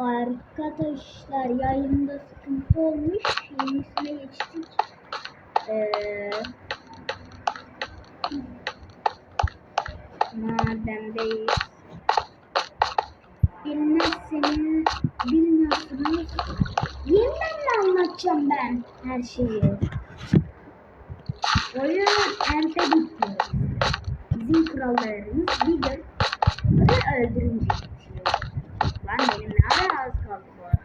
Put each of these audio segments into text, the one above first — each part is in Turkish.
Arkadaşlar yayında sıkıntı olmuş. Yenisine geçtik. Ee, mademdeyiz. Bilmezseniz bilmiyorsunuz. Yeniden mi anlatacağım ben her şeyi? Oyun ente bitiyor. Bizim krallarımız bir gün. Lan benim ne ara az kaldı bu arada.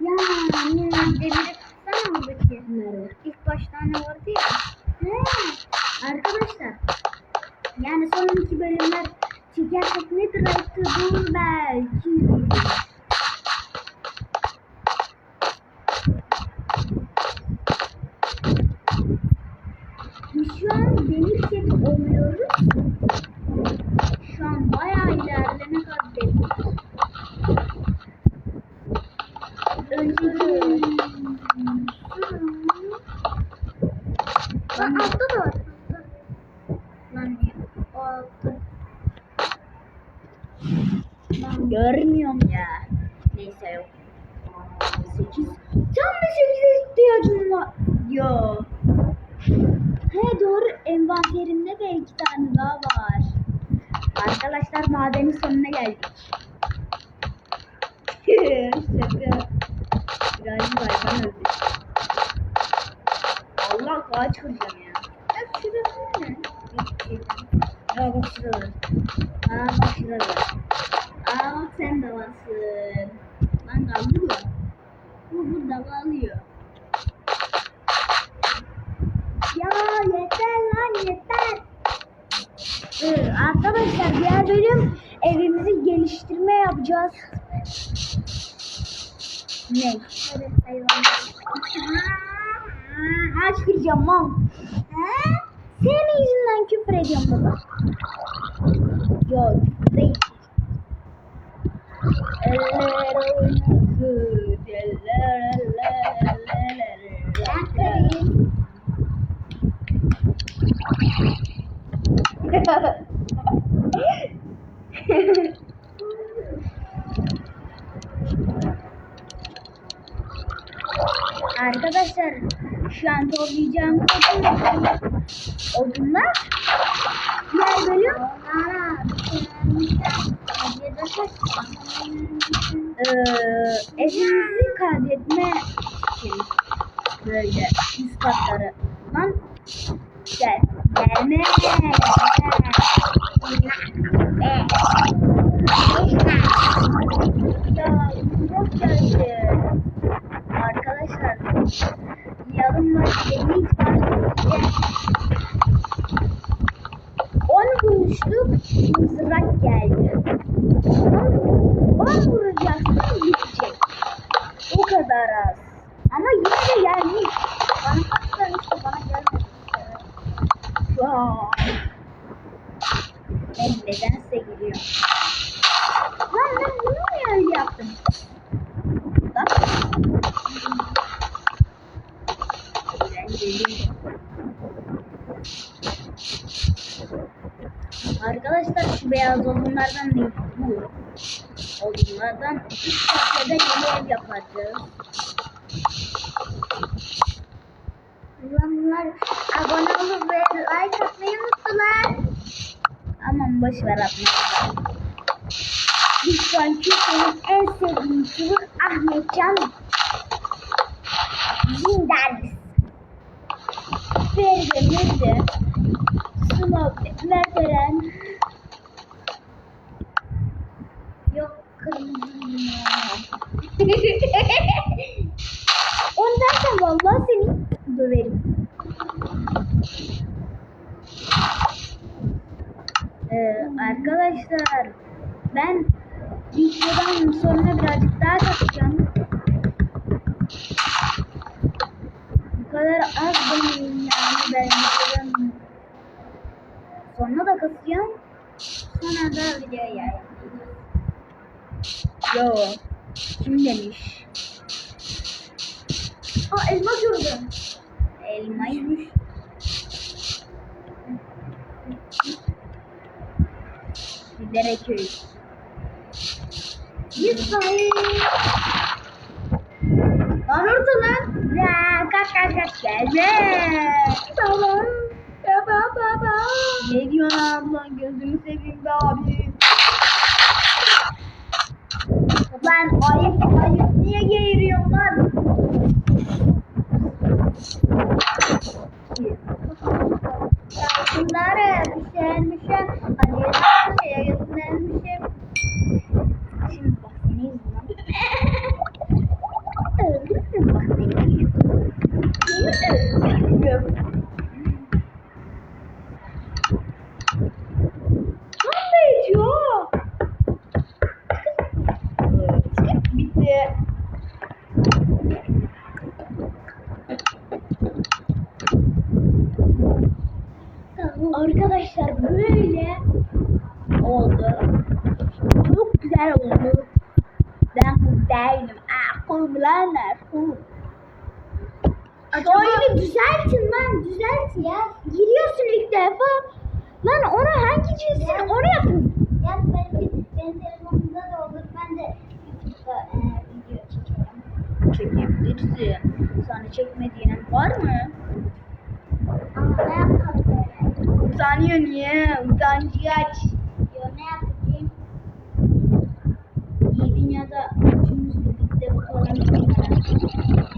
Ya ne demiri tutsana buradaki. Nerede? İlk başta ne vardı ya. He, Lan altta da? O altta. Görmüyorum ya. Neyse yok. 8. Tam da 8'e ihtiyacım var. Yo. He doğru envanterimde de iki tane daha var. Arkadaşlar madenin sonuna geldik. Şaka. Galiba hayvan öldü. Allah ağaç kıracağım ya. Ya şurası ne? Ya bak şurada. Aa bak şurada. Aa sen de varsın. Lan kaldırıyor. Bu burada kalıyor. Ya yeter lan yeter. Ee, arkadaşlar diğer bölüm evimizi geliştirme yapacağız. Ne? Evet hayvanlar. Kıracağım mal. He? Senin yüzünden küfür ediyorum baba. Yok değil. Arkadaşlar şu an toplayacağım odunlar. Diğer bölüm ee, evimizi kaydetme için böyle üst katları lan gel gelme ya çok geldi arkadaşlar kadar ama yine de gelmiş bana kaç tane işte bana gelmedi ben nedense geliyorum lan ben bunu niye öyle yaptım Bak. Eğlenceli. Arkadaşlar şu beyaz odunlardan değil bu. Odunlardan üç dakikada yeni ev yapacağız. Bunlar abone olup ve like atmayı unuttular. Aman boş ver atmayı. Lütfen Türkiye'nin en sevdiğim çocuk Ahmetcan Zindanis. Feride Mirde Sınav Mertelen Yok Onu dersen vallahi seni döverim. Ee, arkadaşlar ben videodan sonra birazcık daha katacağım. Bu kadar az benim yani ben videodan sonra da katacağım. Sonra da videoya yayınlayacağım. Yo. Kim demiş? Aa elma gördüm. Elmaymış. Sizlere köy. Lütfen. Lan orada lan. Ya kaç kaç kaç gelme. Tamam. Baba baba. Ne diyorsun ablan gözünü seveyim be abi. Lan ayıp ayıp niye geğiriyorsun lan? Ya bunları düşermişim. Hani her şeye göstermişim. Şimdi bak seni yüzünden. Öldürürüm bak seni. Seni öldürürüm. Tam da itiyor. Bitti. Arkadaşlar böyle oldu. Çok güzel oldu. Ben buradaydım. Ah kumlanlar. Kum. Oyunu düzeltin lan düzelt ya. Giriyorsun ilk defa. Lan onu hangi cinsin onu yapın. Ya belki benim telefonumda da olur. Ben de YouTube'da e, video. Çekebilirsin. Sana çekmediğin var mı? Ama böyle? Utanıyor niye? Utangaç. Yo, Thank you.